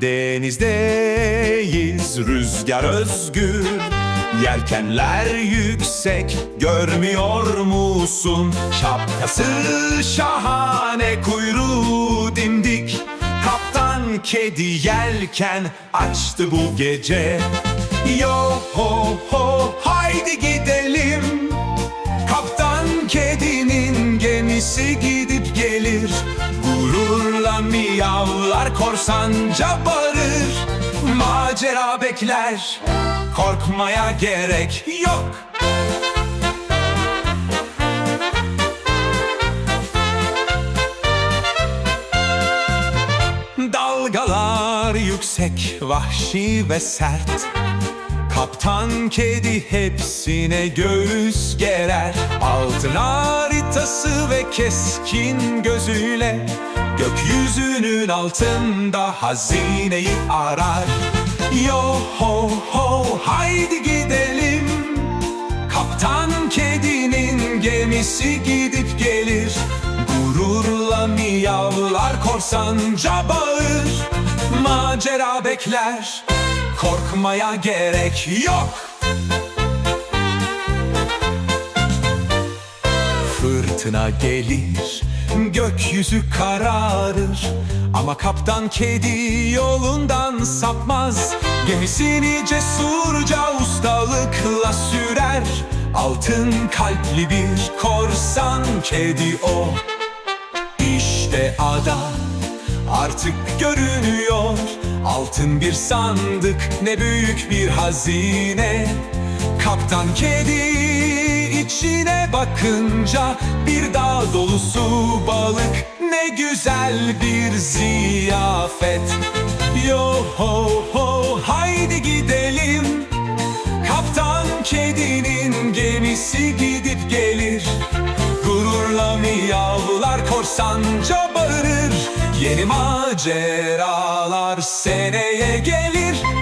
Denizdeyiz rüzgar özgür. Yelkenler yüksek görmüyor musun? Şapkası şahane kuyruğu dimdik. Kaptan kedi yelken açtı bu gece. Yo ho ho haydi gidelim. Kaptan kedinin gemisi gelir Gururla miyavlar korsanca bağırır Macera bekler Korkmaya gerek yok. Dalgalar yüksek, vahşi ve sert Kaptan kedi hepsine göğüs gerer. Altın haritası ve keskin gözüyle Gökyüzünün altında hazineyi arar. Yo ho ho haydi gidelim. Kaptan kedinin gemisi gidip gelir. Gururla miyavlar korsanca bağır Macera bekler Korkmaya gerek yok. Fırtına gelir Gökyüzü kararır. Ama kaptan kedi yolundan sapmaz. Gemisini cesurca ustalıkla sürer. Altın kalpli bir korsan kedi o. İşte ada artık görünüyor. Altın bir sandık ne büyük bir hazine. Kaptan kedi içine bakınca Bir dağ dolusu balık. Ne güzel bir ziyafet. Yo ho ho haydi gidelim. Kaptan kedinin gemisi gidip gelir. Gururla miyavlar korsanca bağırır Yeni maceralar seneye gelir